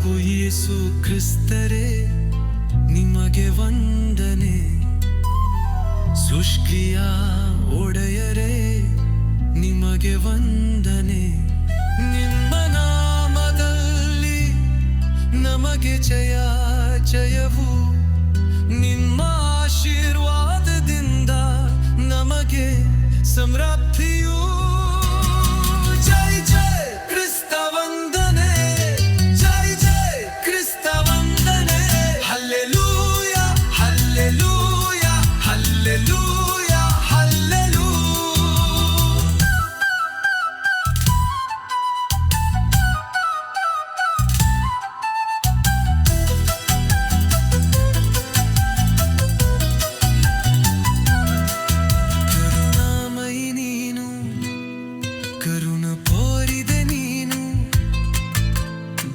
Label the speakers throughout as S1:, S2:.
S1: ಪ್ರಭು ಯೇಸು ಕ್ರಿಸ್ತರೇ ನಿಮಗೆ ವಂದನೆ. ಶುಷ್ಕಿಯ ಒಡೆಯರೇ ನಿಮಗೆ ವಂದನೆ. ನಿಮ್ಮ ನಾಮದಲ್ಲಿ ನಮಗೆ ಜಯ ಜಯವು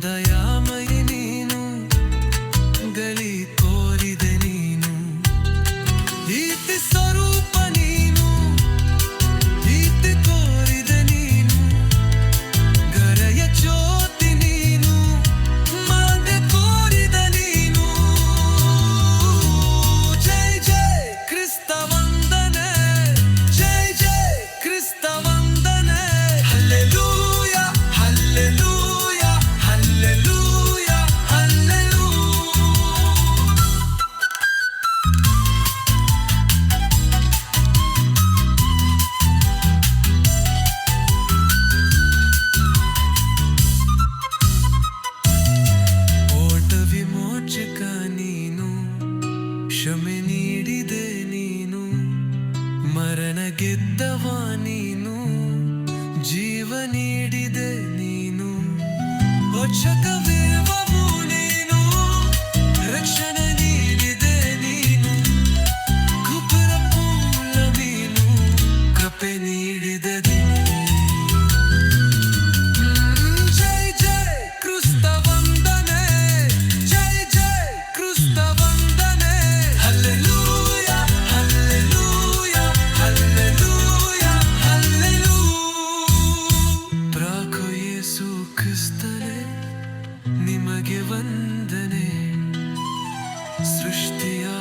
S1: 的阳 ನನಗೆದ್ದವ ನೀನು ಜೀವ ನೀಡಿದೆ ನೀನು. ವರ್ಷಕವೇ सृष्टिया